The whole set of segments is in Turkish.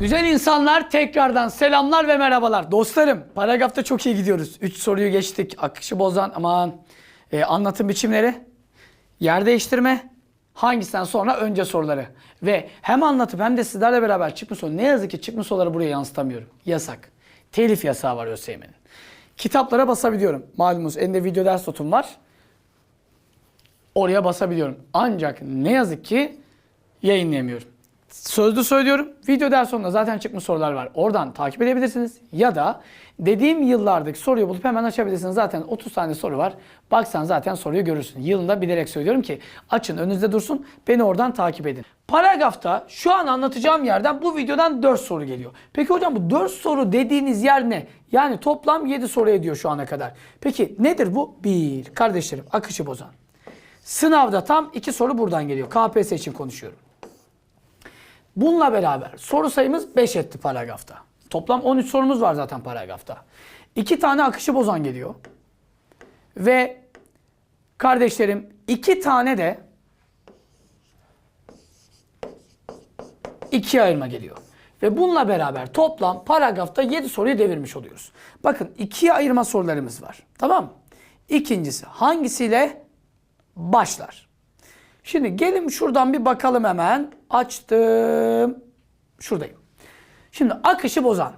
Güzel insanlar tekrardan selamlar ve merhabalar. Dostlarım paragrafta çok iyi gidiyoruz. 3 soruyu geçtik. Akışı bozan aman e, anlatım biçimleri, yer değiştirme, hangisinden sonra önce soruları. Ve hem anlatıp hem de sizlerle beraber çıkma soru. Ne yazık ki çıkma soruları buraya yansıtamıyorum. Yasak. Telif yasağı var ÖSYM'nin. Kitaplara basabiliyorum. Malumunuz elinde video ders notum var. Oraya basabiliyorum. Ancak ne yazık ki yayınlayamıyorum. Sözlü söylüyorum. Video ders sonunda zaten çıkmış sorular var. Oradan takip edebilirsiniz. Ya da dediğim yıllardaki soruyu bulup hemen açabilirsiniz. Zaten 30 tane soru var. Baksan zaten soruyu görürsün. Yılında bilerek söylüyorum ki açın önünüzde dursun. Beni oradan takip edin. Paragrafta şu an anlatacağım yerden bu videodan 4 soru geliyor. Peki hocam bu 4 soru dediğiniz yer ne? Yani toplam 7 soru ediyor şu ana kadar. Peki nedir bu? 1. Kardeşlerim akışı bozan. Sınavda tam 2 soru buradan geliyor. KPSS için konuşuyorum. Bununla beraber soru sayımız 5 etti paragrafta. Toplam 13 sorumuz var zaten paragrafta. 2 tane akışı bozan geliyor. Ve kardeşlerim 2 tane de ikiye ayırma geliyor. Ve bununla beraber toplam paragrafta 7 soruyu devirmiş oluyoruz. Bakın ikiye ayırma sorularımız var. Tamam mı? İkincisi hangisiyle başlar? Şimdi gelin şuradan bir bakalım hemen. Açtım. Şuradayım. Şimdi akışı bozan.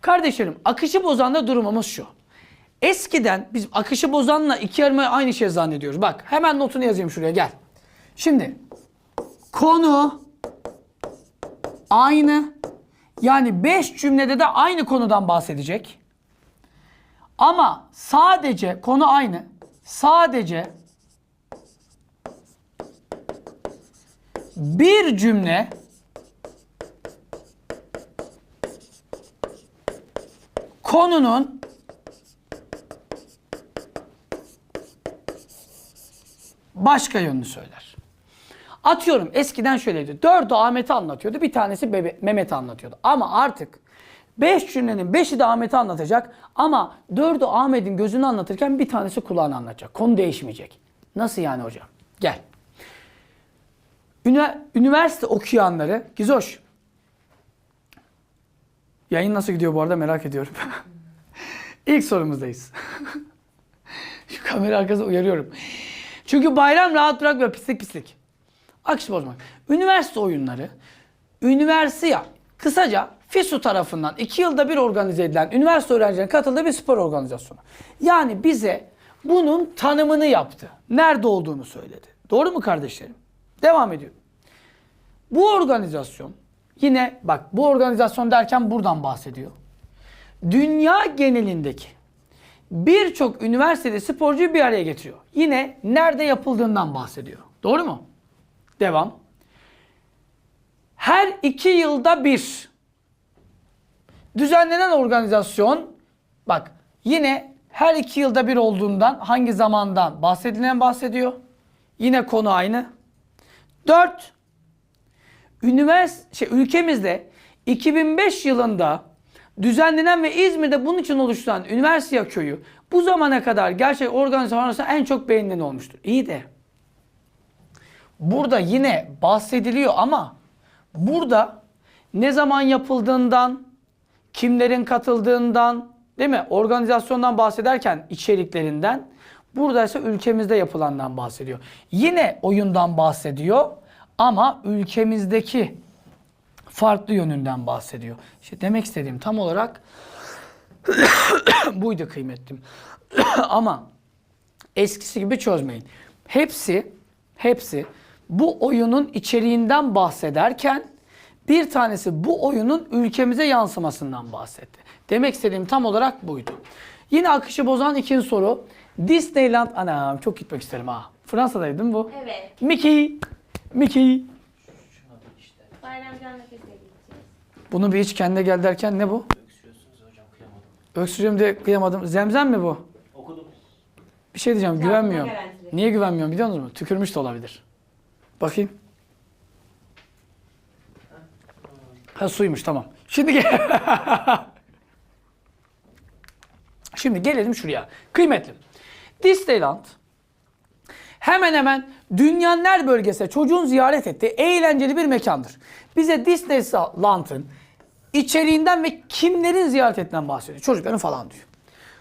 Kardeşlerim akışı bozanda durumumuz şu. Eskiden biz akışı bozanla iki yarımı aynı şey zannediyoruz. Bak hemen notunu yazayım şuraya gel. Şimdi konu aynı. Yani 5 cümlede de aynı konudan bahsedecek. Ama sadece konu aynı. Sadece bir cümle konunun başka yönünü söyler. Atıyorum eskiden şöyleydi. Dördü Ahmet'i anlatıyordu. Bir tanesi Bebe- Mehmet'i anlatıyordu. Ama artık beş cümlenin beşi de Ahmet'i anlatacak. Ama dördü Ahmet'in gözünü anlatırken bir tanesi kulağını anlatacak. Konu değişmeyecek. Nasıl yani hocam? Gel. Üniversite okuyanları, Gizoş. Yayın nasıl gidiyor bu arada merak ediyorum. İlk sorumuzdayız. Şu kamera arkasında uyarıyorum. Çünkü bayram rahat bırakmıyor pislik pislik. Akış bozmak. Üniversite oyunları, üniversiya, kısaca FİSU tarafından iki yılda bir organize edilen üniversite öğrencilerinin katıldığı bir spor organizasyonu. Yani bize bunun tanımını yaptı. Nerede olduğunu söyledi. Doğru mu kardeşlerim? Devam ediyorum. Bu organizasyon yine bak bu organizasyon derken buradan bahsediyor. Dünya genelindeki birçok üniversitede sporcuyu bir araya getiriyor. Yine nerede yapıldığından bahsediyor. Doğru mu? Devam. Her iki yılda bir düzenlenen organizasyon bak yine her iki yılda bir olduğundan hangi zamandan bahsedilen bahsediyor. Yine konu aynı. 4. Üniversite şey, ülkemizde 2005 yılında düzenlenen ve İzmir'de bunun için oluşturan Üniversite Köyü bu zamana kadar gerçek organizasyon arasında en çok beğenilen olmuştur. İyi de burada yine bahsediliyor ama burada ne zaman yapıldığından, kimlerin katıldığından, değil mi? Organizasyondan bahsederken içeriklerinden, burada ise ülkemizde yapılandan bahsediyor. Yine oyundan bahsediyor ama ülkemizdeki farklı yönünden bahsediyor. İşte demek istediğim tam olarak buydu kıymetlim. ama eskisi gibi çözmeyin. Hepsi, hepsi bu oyunun içeriğinden bahsederken bir tanesi bu oyunun ülkemize yansımasından bahsetti. Demek istediğim tam olarak buydu. Yine akışı bozan ikinci soru. Disneyland, anam çok gitmek isterim ha. Fransa'daydı değil mi bu? Evet. Mickey, Mickey. Bayram gideceğiz. Bunu bir hiç kendine gel derken ne bu? Öksürüyorsunuz hocam kıyamadım. Öksürüyorum diye kıyamadım. Zemzem mi bu? Okudum. Bir şey diyeceğim Çarpma güvenmiyorum. garantili. Niye güvenmiyorum biliyor musunuz? Tükürmüş de olabilir. Bakayım. Ha suymuş tamam. Şimdi gel. Şimdi gelelim şuraya. Kıymetli. Disneyland hemen hemen dünyanın her bölgesine çocuğun ziyaret ettiği eğlenceli bir mekandır. Bize Disneyland'ın içeriğinden ve kimlerin ziyaret ettiğinden bahsediyor. Çocukların falan diyor.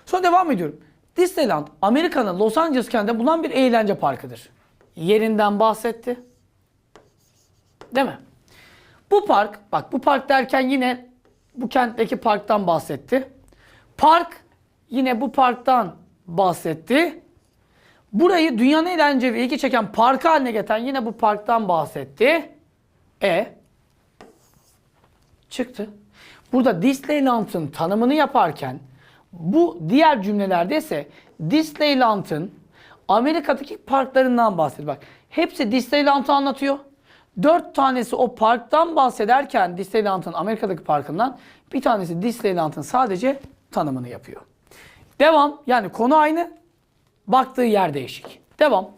Sonra devam ediyorum. Disneyland Amerika'nın Los Angeles kentinde bulunan bir eğlence parkıdır. Yerinden bahsetti. Değil mi? Bu park, bak bu park derken yine bu kentteki parktan bahsetti. Park yine bu parktan bahsetti. Burayı dünyanın eğlence ve ilgi çeken parkı haline getiren yine bu parktan bahsetti. E çıktı. Burada Disneyland'ın tanımını yaparken bu diğer cümlelerde ise Disneyland'ın Amerika'daki parklarından bahsediyor. Bak hepsi Disneyland'ı anlatıyor. Dört tanesi o parktan bahsederken Disneyland'ın Amerika'daki parkından bir tanesi Disneyland'ın sadece tanımını yapıyor. Devam yani konu aynı baktığı yer değişik. Devam.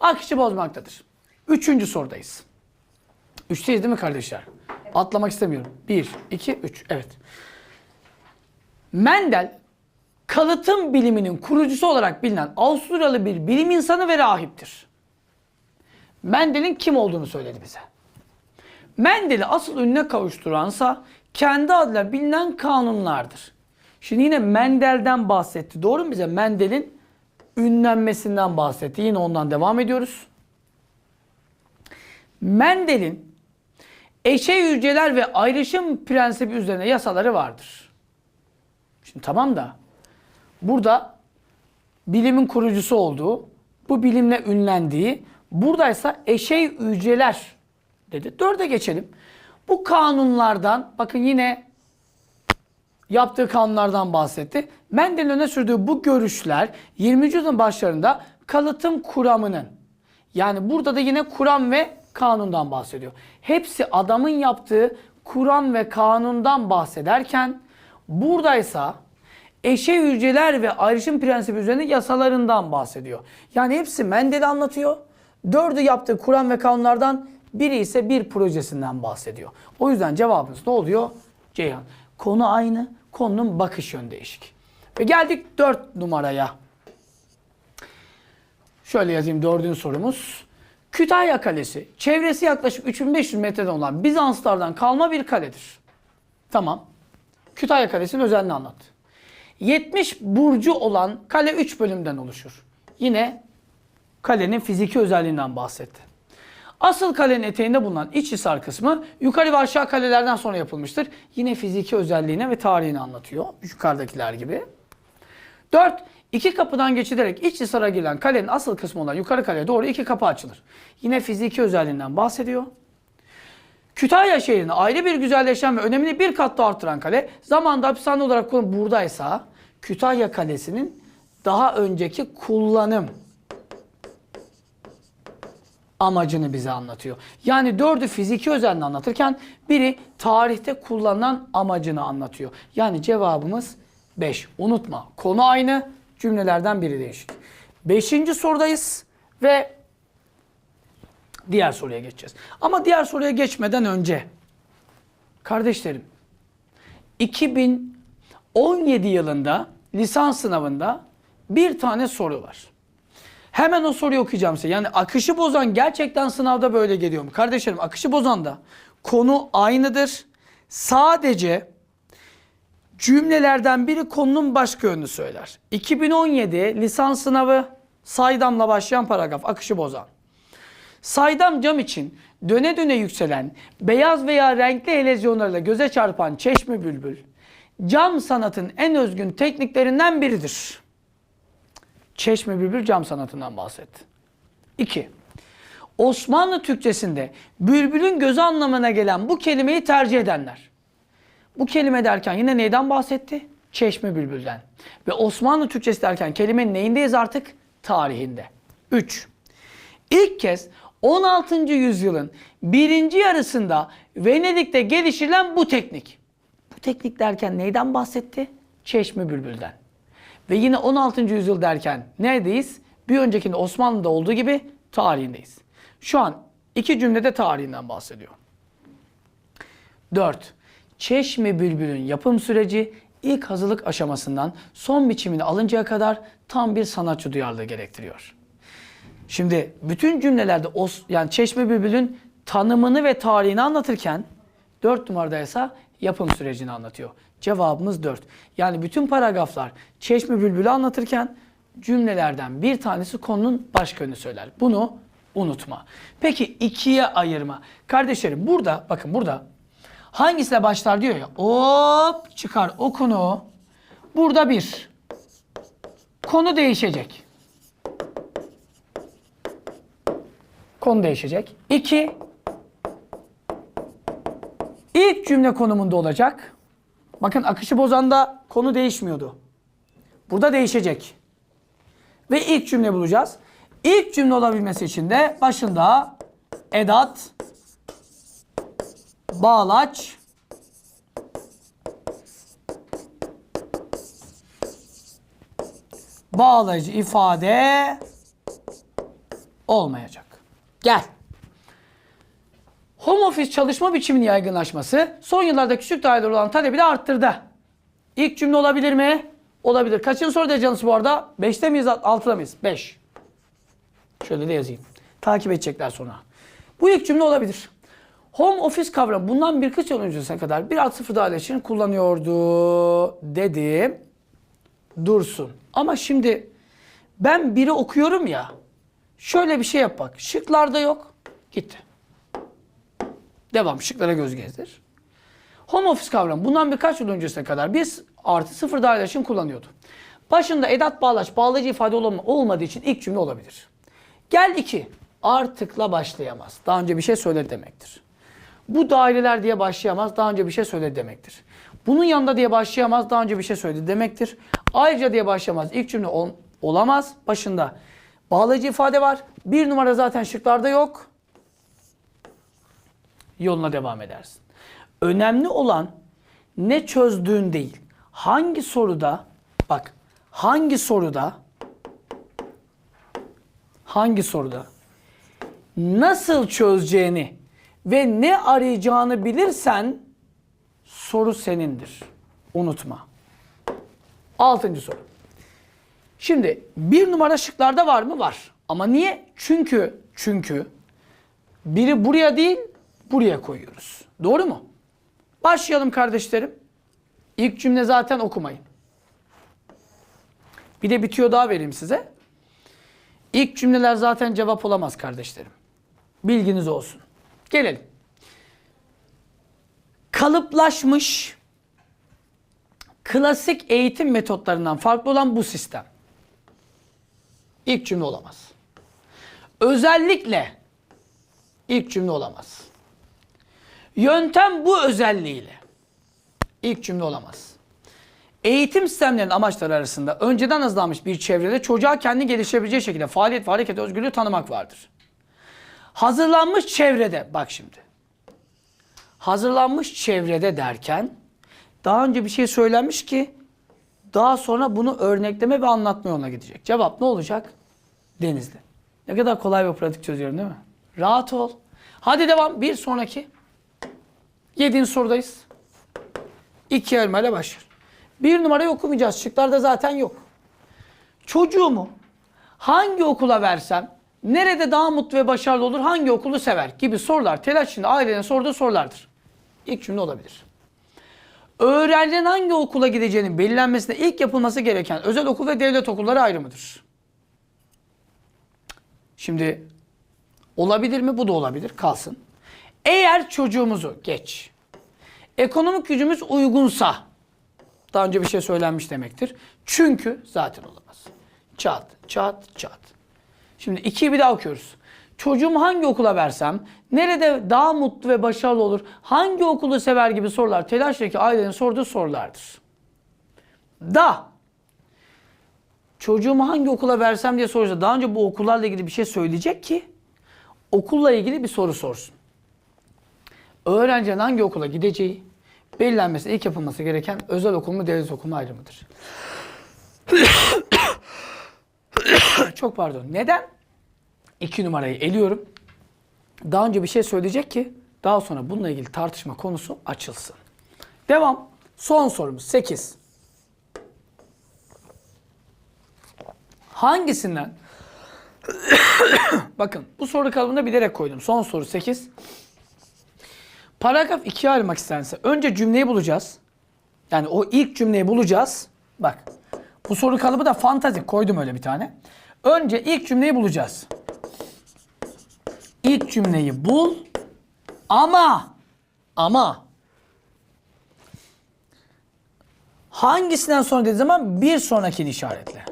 Akışı bozmaktadır. Üçüncü sorudayız. Üçteyiz değil mi kardeşler? Atlamak istemiyorum. Bir, iki, üç. Evet. Mendel, kalıtım biliminin kurucusu olarak bilinen Avusturyalı bir bilim insanı ve rahiptir. Mendel'in kim olduğunu söyledi bize. Mendel'i asıl ününe kavuşturansa kendi adıyla bilinen kanunlardır. Şimdi yine Mendel'den bahsetti. Doğru mu bize? Mendel'in ünlenmesinden bahsetti. Yine ondan devam ediyoruz. Mendel'in eşey hücreler ve ayrışım prensibi üzerine yasaları vardır. Şimdi tamam da burada bilimin kurucusu olduğu, bu bilimle ünlendiği, buradaysa eşey hücreler dedi. Dörde geçelim. Bu kanunlardan, bakın yine yaptığı kanunlardan bahsetti. Mendel'in öne sürdüğü bu görüşler 20. yüzyılın başlarında kalıtım kuramının yani burada da yine kuram ve kanundan bahsediyor. Hepsi adamın yaptığı kuram ve kanundan bahsederken buradaysa eşe hücreler ve ayrışım prensibi üzerine yasalarından bahsediyor. Yani hepsi Mendel'i anlatıyor. Dördü yaptığı kuram ve kanunlardan biri ise bir projesinden bahsediyor. O yüzden cevabımız ne oluyor? Ceyhan. Konu aynı, konunun bakış yönü değişik. Ve geldik dört numaraya. Şöyle yazayım dördüncü sorumuz. Kütahya Kalesi çevresi yaklaşık 3500 metreden olan Bizanslardan kalma bir kaledir. Tamam. Kütahya Kalesi'nin özelliğini anlat. 70 burcu olan kale 3 bölümden oluşur. Yine kalenin fiziki özelliğinden bahsetti. Asıl kalenin eteğinde bulunan İçhisar kısmı yukarı ve aşağı kalelerden sonra yapılmıştır. Yine fiziki özelliğine ve tarihini anlatıyor. Yukarıdakiler gibi. 4. İki kapıdan geçilerek İçhisar'a girilen kalenin asıl kısmı olan yukarı kaleye doğru iki kapı açılır. Yine fiziki özelliğinden bahsediyor. Kütahya şehrini ayrı bir güzelleşen ve önemini bir kat daha artıran kale zamanda hapishane olarak kullanılan buradaysa Kütahya Kalesi'nin daha önceki kullanım amacını bize anlatıyor. Yani dördü fiziki özelliğini anlatırken biri tarihte kullanılan amacını anlatıyor. Yani cevabımız 5. Unutma konu aynı cümlelerden biri değişik. Beşinci sorudayız ve diğer soruya geçeceğiz. Ama diğer soruya geçmeden önce kardeşlerim 2017 yılında lisans sınavında bir tane soru var. Hemen o soruyu okuyacağım size. Yani akışı bozan gerçekten sınavda böyle geliyor mu? Kardeşlerim akışı bozan da konu aynıdır. Sadece cümlelerden biri konunun başka yönünü söyler. 2017 lisans sınavı saydamla başlayan paragraf akışı bozan. Saydam cam için döne döne yükselen beyaz veya renkli elezyonlarıyla göze çarpan çeşme bülbül cam sanatın en özgün tekniklerinden biridir. Çeşme bülbül cam sanatından bahsetti. 2. Osmanlı Türkçesinde bülbülün gözü anlamına gelen bu kelimeyi tercih edenler. Bu kelime derken yine neyden bahsetti? Çeşme bülbülden. Ve Osmanlı Türkçesi derken kelimenin neyindeyiz artık? Tarihinde. 3. İlk kez 16. yüzyılın birinci yarısında Venedik'te geliştirilen bu teknik. Bu teknik derken neyden bahsetti? Çeşme bülbülden. Ve yine 16. yüzyıl derken neredeyiz? Bir öncekinde Osmanlı'da olduğu gibi tarihindeyiz. Şu an iki cümlede tarihinden bahsediyor. 4. Çeşme bülbülün yapım süreci ilk hazırlık aşamasından son biçimini alıncaya kadar tam bir sanatçı duyarlılığı gerektiriyor. Şimdi bütün cümlelerde os, yani Çeşme Bülbül'ün tanımını ve tarihini anlatırken 4 numarada ise yapım sürecini anlatıyor. Cevabımız 4. Yani bütün paragraflar Çeşme Bülbül'ü anlatırken cümlelerden bir tanesi konunun başka yönünü söyler. Bunu unutma. Peki ikiye ayırma. Kardeşlerim burada bakın burada hangisiyle başlar diyor ya. Hop çıkar o konu. Burada bir. Konu değişecek. Konu değişecek. İki. İlk cümle konumunda olacak. Bakın akışı bozanda konu değişmiyordu. Burada değişecek. Ve ilk cümle bulacağız. İlk cümle olabilmesi için de başında edat, bağlaç, bağlayıcı ifade olmayacak. Gel. Home office çalışma biçiminin yaygınlaşması son yıllarda küçük daireler olan talebi de arttırdı. İlk cümle olabilir mi? Olabilir. Kaçıncı soru canlısı bu arada? 5'te miyiz, 6'da mıyız? 5. Şöyle de yazayım. Takip edecekler sonra. Bu ilk cümle olabilir. Home office kavramı bundan birkaç yıl öncesine kadar 1 artı 0 daire için kullanıyordu dedim. Dursun. Ama şimdi ben biri okuyorum ya. Şöyle bir şey yap bak. Şıklarda yok. Gitti. Devam. Şıklara göz gezdir. Home office kavramı bundan birkaç yıl öncesine kadar biz artı sıfır daire için kullanıyordu. Başında edat bağlaç, bağlayıcı ifade olma- olmadığı için ilk cümle olabilir. Gel iki. Artıkla başlayamaz. Daha önce bir şey söyledi demektir. Bu daireler diye başlayamaz. Daha önce bir şey söyledi demektir. Bunun yanında diye başlayamaz. Daha önce bir şey söyledi demektir. Ayrıca diye başlayamaz. İlk cümle ol- olamaz. Başında bağlayıcı ifade var. Bir numara zaten şıklarda yok. Yoluna devam edersin. Önemli olan ne çözdüğün değil. Hangi soruda bak hangi soruda hangi soruda nasıl çözeceğini ve ne arayacağını bilirsen soru senindir. Unutma. Altıncı soru. Şimdi bir numara şıklarda var mı? Var. Ama niye? Çünkü çünkü biri buraya değil buraya koyuyoruz. Doğru mu? Başlayalım kardeşlerim. İlk cümle zaten okumayın. Bir de bitiyor daha vereyim size. İlk cümleler zaten cevap olamaz kardeşlerim. Bilginiz olsun. Gelelim. Kalıplaşmış klasik eğitim metotlarından farklı olan bu sistem. İlk cümle olamaz. Özellikle ilk cümle olamaz. Yöntem bu özelliğiyle. İlk cümle olamaz. Eğitim sistemlerinin amaçları arasında önceden hazırlanmış bir çevrede çocuğa kendi gelişebileceği şekilde faaliyet ve hareket özgürlüğü tanımak vardır. Hazırlanmış çevrede, bak şimdi. Hazırlanmış çevrede derken daha önce bir şey söylenmiş ki daha sonra bunu örnekleme ve anlatma yoluna gidecek. Cevap ne olacak? Denizli. Ne kadar kolay ve pratik çözüyorum değil mi? Rahat ol. Hadi devam. Bir sonraki. Yedinci sorudayız. İki elma ile başlar. Bir numarayı okumayacağız. Şıklarda zaten yok. Çocuğumu hangi okula versem nerede daha mutlu ve başarılı olur, hangi okulu sever gibi sorular telaş içinde ailenin sorduğu sorulardır. İlk cümle olabilir. Öğrencinin hangi okula gideceğinin belirlenmesinde ilk yapılması gereken özel okul ve devlet okulları ayrımıdır. Şimdi olabilir mi? Bu da olabilir. Kalsın. Eğer çocuğumuzu geç. Ekonomik gücümüz uygunsa daha önce bir şey söylenmiş demektir. Çünkü zaten olamaz. Çat, çat, çat. Şimdi ikiyi bir daha okuyoruz. Çocuğumu hangi okula versem, nerede daha mutlu ve başarılı olur, hangi okulu sever gibi sorular telaştaki ailenin sorduğu sorulardır. Da çocuğumu hangi okula versem diye soracak. Daha önce bu okullarla ilgili bir şey söyleyecek ki okulla ilgili bir soru sorsun. Öğrencinin hangi okula gideceği belirlenmesi ilk yapılması gereken özel okul mu devlet okulu mu ayrımıdır. Çok pardon. Neden? İki numarayı eliyorum. Daha önce bir şey söyleyecek ki daha sonra bununla ilgili tartışma konusu açılsın. Devam. Son sorumuz 8. Hangisinden? Bakın bu soru kalıbında bilerek koydum. Son soru 8. Paragraf ikiye ayırmak istense önce cümleyi bulacağız. Yani o ilk cümleyi bulacağız. Bak bu soru kalıbı da fantazi koydum öyle bir tane. Önce ilk cümleyi bulacağız. İlk cümleyi bul ama ama hangisinden sonra dediği zaman bir sonrakini işaretle.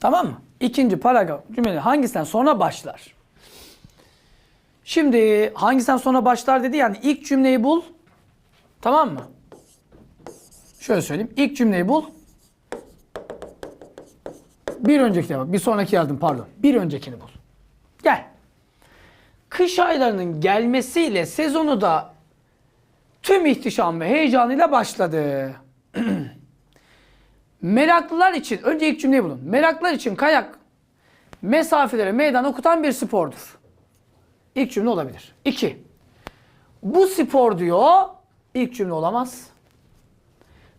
Tamam mı? İkinci paragraf cümlenin hangisinden sonra başlar? Şimdi hangisinden sonra başlar dedi yani ilk cümleyi bul. Tamam mı? Şöyle söyleyeyim. İlk cümleyi bul. Bir öncekine bak. Bir sonraki yardım pardon. Bir öncekini bul. Gel. Kış aylarının gelmesiyle sezonu da tüm ihtişam ve heyecanıyla başladı. Meraklılar için, önce ilk cümleyi bulun. Meraklılar için kayak mesafelere meydan okutan bir spordur. İlk cümle olabilir. İki. Bu spor diyor, ilk cümle olamaz.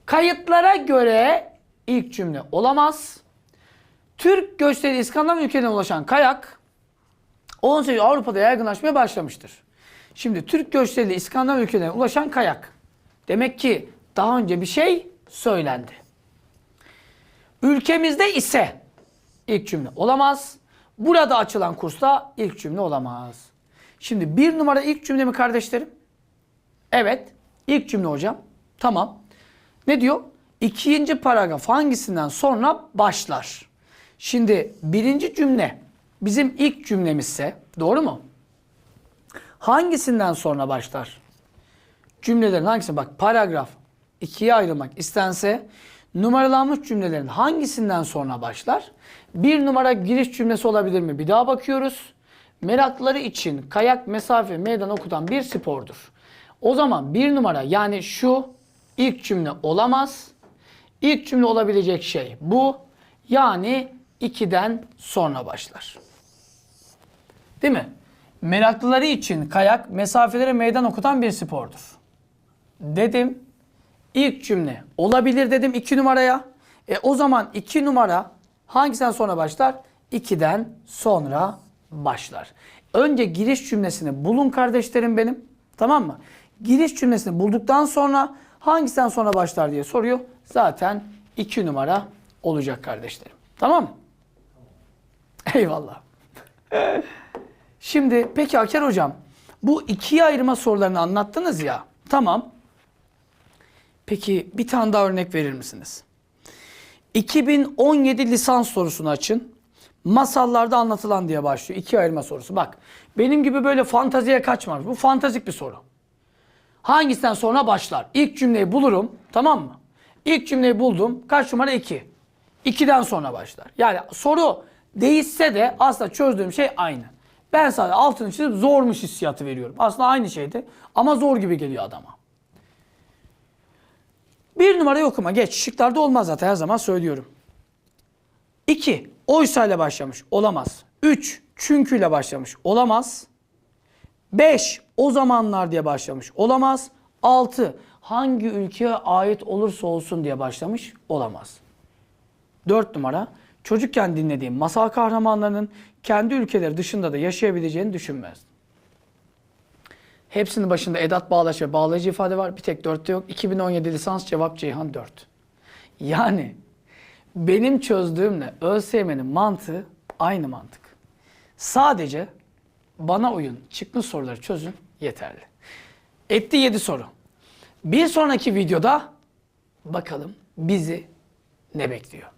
Kayıtlara göre ilk cümle olamaz. Türk göçleri İskandinav ülkelerine ulaşan kayak 18 Avrupa'da yaygınlaşmaya başlamıştır. Şimdi Türk göçleriyle İskandinav ülkelerine ulaşan kayak. Demek ki daha önce bir şey söylendi. Ülkemizde ise ilk cümle olamaz. Burada açılan kursta ilk cümle olamaz. Şimdi bir numara ilk cümle mi kardeşlerim? Evet. İlk cümle hocam. Tamam. Ne diyor? İkinci paragraf hangisinden sonra başlar? Şimdi birinci cümle bizim ilk cümlemizse doğru mu? Hangisinden sonra başlar? Cümlelerin hangisi? Bak paragraf ikiye ayrılmak istense numaralanmış cümlelerin hangisinden sonra başlar? Bir numara giriş cümlesi olabilir mi? Bir daha bakıyoruz. Merakları için kayak mesafe meydan okutan bir spordur. O zaman bir numara yani şu ilk cümle olamaz. İlk cümle olabilecek şey bu. Yani 2'den sonra başlar. Değil mi? Meraklıları için kayak mesafelere meydan okutan bir spordur. Dedim. İlk cümle olabilir dedim 2 numaraya. E o zaman 2 numara hangisinden sonra başlar? 2'den sonra başlar. Önce giriş cümlesini bulun kardeşlerim benim. Tamam mı? Giriş cümlesini bulduktan sonra hangisinden sonra başlar diye soruyor. Zaten 2 numara olacak kardeşlerim. Tamam mı? Eyvallah. Şimdi peki Aker hocam bu ikiye ayırma sorularını anlattınız ya. Tamam. Peki bir tane daha örnek verir misiniz? 2017 lisans sorusunu açın. Masallarda anlatılan diye başlıyor. İki ayırma sorusu. Bak benim gibi böyle fantaziye kaçmamış. Bu fantastik bir soru. Hangisinden sonra başlar? İlk cümleyi bulurum. Tamam mı? İlk cümleyi buldum. Kaç numara? 2. 2'den sonra başlar. Yani soru değişse de aslında çözdüğüm şey aynı. Ben sadece altını çizip zormuş hissiyatı veriyorum. Aslında aynı şeydi ama zor gibi geliyor adama. Bir numarayı okuma geç. Şıklarda olmaz zaten her zaman söylüyorum. 2. Oysa ile başlamış. Olamaz. 3. Çünkü ile başlamış. Olamaz. 5. O zamanlar diye başlamış. Olamaz. 6. Hangi ülkeye ait olursa olsun diye başlamış. Olamaz. 4 numara. Çocukken dinlediğim masal kahramanlarının kendi ülkeleri dışında da yaşayabileceğini düşünmezdim. Hepsinin başında edat bağlaç ve bağlayıcı ifade var. Bir tek 4'te yok. 2017 lisans cevap Ceyhan 4. Yani benim çözdüğümle ÖSYM'nin mantığı aynı mantık. Sadece bana uyun, çıkmış soruları çözün yeterli. Etti 7 soru. Bir sonraki videoda bakalım bizi ne bekliyor.